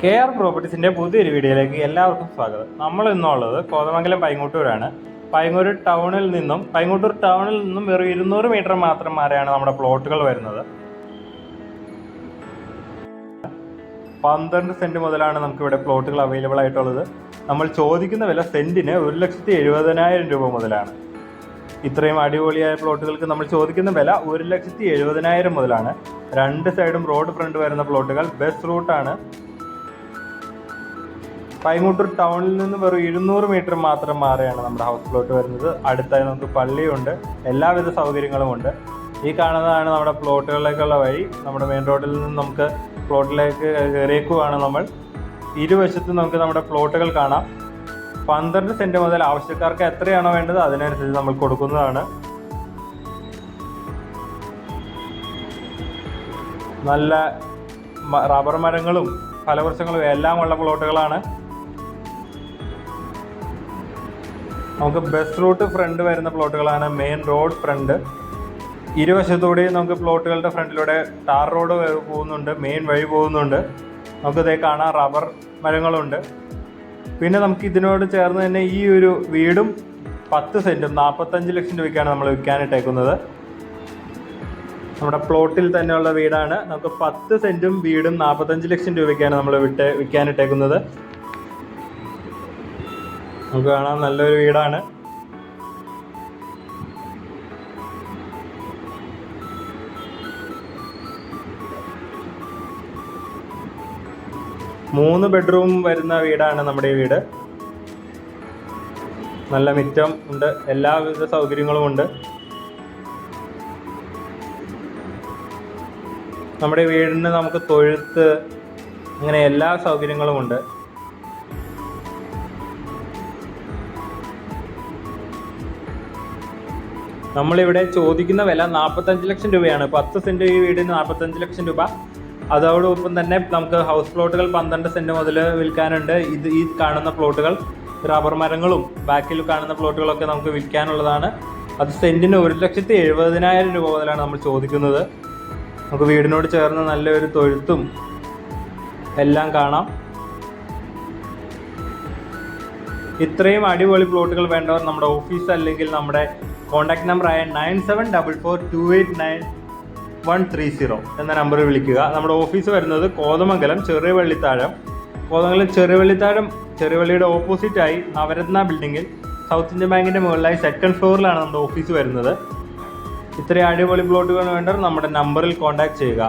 K R പ്രോപ്പർട്ടീസിന്റെ പുതിയൊരു വീഡിയോയിലേക്ക് എല്ലാവർക്കും സ്വാഗതം. നമ്മൾ ഇന്നുള്ളത് കോതമംഗലം പൈങ്ങോട്ടൂരാണ്. പൈങ്ങൂർ ടൗണിൽ നിന്നും പൈങ്ങോട്ടൂർ ടൗണിൽ നിന്നും വെറും ഇരുന്നൂറ് മീറ്റർ മാത്രം മാറിയാണ് നമ്മുടെ പ്ലോട്ടുകൾ വരുന്നത്. പന്ത്രണ്ട് സെന്റ് മുതലാണ് നമുക്ക് ഇവിടെ പ്ലോട്ടുകൾ അവൈലബിൾ ആയിട്ടുള്ളത്. നമ്മൾ ചോദിക്കുന്ന വില സെന്റിന് ഒരു ലക്ഷത്തി എഴുപതിനായിരം രൂപ മുതലാണ്. ഇത്രയും അടിപൊളിയായ പ്ലോട്ടുകൾക്ക് നമ്മൾ ചോദിക്കുന്ന വില ഒരു ലക്ഷത്തി എഴുപതിനായിരം മുതലാണ്. രണ്ട് സൈഡും റോഡ് ഫ്രണ്ട് വരുന്ന പ്ലോട്ടുകൾ ബസ് റൂട്ടാണ്. പൈങ്ങോട്ടൂർ ടൗണിൽ നിന്ന് വെറും ഇരുന്നൂറ് മീറ്റർ മാത്രം മാറിയാണ് നമ്മുടെ ഹൗസ് പ്ലോട്ട് വരുന്നത്. അടുത്തായി നമുക്ക് പള്ളിയുണ്ട്. എല്ലാവിധ സൗകര്യങ്ങളും ഉണ്ട്. ഈ കാണുന്നതാണ് നമ്മുടെ പ്ലോട്ടുകളിലേക്കുള്ള വഴി. നമ്മുടെ മെയിൻ റോഡിൽ നിന്ന് നമുക്ക് പ്ലോട്ടിലേക്ക് കയറിയേക്കുവാണ് നമ്മൾ. ഇരുവശത്തും നമുക്ക് നമ്മുടെ പ്ലോട്ടുകൾ കാണാം. പന്ത്രണ്ട് സെന്റ് മുതൽ ആവശ്യക്കാർക്ക് എത്രയാണോ വേണ്ടത് അതിനനുസരിച്ച് നമ്മൾ കൊടുക്കുന്നതാണ്. നല്ല റബ്ബർ മരങ്ങളും ഫലവൃക്ഷങ്ങളും എല്ലാം ഉള്ള പ്ലോട്ടുകളാണ് നമുക്ക് ബസ് റൂട്ട് ഫ്രണ്ട് വരുന്ന പ്ലോട്ടുകളാണ് മെയിൻ റോഡ് ഫ്രണ്ട് ഇരുവശത്തൂടെയും നമുക്ക് പ്ലോട്ടുകളുടെ ഫ്രണ്ടിലൂടെ ടാർ റോഡ് പോകുന്നുണ്ട് മെയിൻ വഴി പോകുന്നുണ്ട്. നമുക്ക് ഇതേ കാണാം റബ്ബർ മരങ്ങളുണ്ട്. പിന്നെ നമുക്ക് ഇതിനോട് ചേർന്ന് തന്നെ ഈ ഒരു വീടും പത്ത് സെന്റും നാൽപ്പത്തഞ്ച് ലക്ഷം രൂപയ്ക്കാണ് നമ്മൾ വിൽക്കാനിട്ടേക്കുന്നത് നമ്മുടെ പ്ലോട്ടിൽ തന്നെയുള്ള വീടാണ്. നമുക്ക് പത്ത് സെന്റും വീടും നാൽപ്പത്തഞ്ച് ലക്ഷം രൂപയ്ക്കാണ് നമ്മൾ വിട്ട് വിൽക്കാനിട്ടേക്കുന്നത് നമുക്ക് കാണാം നല്ലൊരു വീടാണ്. മൂന്ന് ബെഡ്റൂം വരുന്ന വീടാണ് നമ്മുടെ ഈ വീട്. നല്ല മിറ്റം ഉണ്ട് എല്ലാവിധ സൗകര്യങ്ങളും ഉണ്ട്. നമ്മുടെ വീടിന് നമുക്ക് തൊഴുത്ത് അങ്ങനെ എല്ലാ സൗകര്യങ്ങളും ഉണ്ട്. നമ്മളിവിടെ ചോദിക്കുന്ന വില നാൽപ്പത്തഞ്ച് ലക്ഷം രൂപയാണ്. പത്ത് സെന്റ് ഈ വീടിന് നാൽപ്പത്തഞ്ച് ലക്ഷം രൂപ. അതോടൊപ്പം തന്നെ നമുക്ക് ഹൗസ് പ്ലോട്ടുകൾ പന്ത്രണ്ട് സെന്റ് മുതൽ വിൽക്കാനുണ്ട്. ഇത് ഈ കാണുന്ന പ്ലോട്ടുകൾ റബ്ബർ മരങ്ങളും ബാക്കിൽ കാണുന്ന പ്ലോട്ടുകളൊക്കെ നമുക്ക് വിൽക്കാനുള്ളതാണ്. അത് സെന്റിന് ഒരു ലക്ഷത്തി എഴുപതിനായിരം രൂപ മുതലാണ് നമ്മൾ ചോദിക്കുന്നത്. നമുക്ക് വീടിനോട് ചേർന്ന് നല്ലൊരു തൊഴുത്തും എല്ലാം കാണാം. ഇത്രയും അടിപൊളി പ്ലോട്ടുകൾ വേണ്ടവർ നമ്മുടെ ഓഫീസ് അല്ലെങ്കിൽ നമ്മുടെ കോൺടാക്ട് നമ്പർ ആയ nine seven double four two eight nine one three zero എന്ന നമ്പറിൽ വിളിക്കുക. നമ്മുടെ ഓഫീസ് വരുന്നത് കോതമംഗലം ചെറിയ വള്ളിത്താഴം കോതമംഗലം ചെറിയ ചെറിയവള്ളിത്താഴം ചെറിയവള്ളിയുടെ ഓപ്പോസിറ്റായി നവരത്ന ബിൽഡിങ്ങിൽ സൗത്ത് ഇന്ത്യൻ ബാങ്കിന്റെ മുകളിലായി സെക്കൻഡ് ഫ്ലോറിലാണ് നമ്മുടെ ഓഫീസ് വരുന്നത്. ഇത്രയും അടിപൊളി പ്ലോട്ടുകൾ വേണ്ടവർ നമ്മുടെ നമ്പറിൽ കോൺടാക്ട് ചെയ്യുക.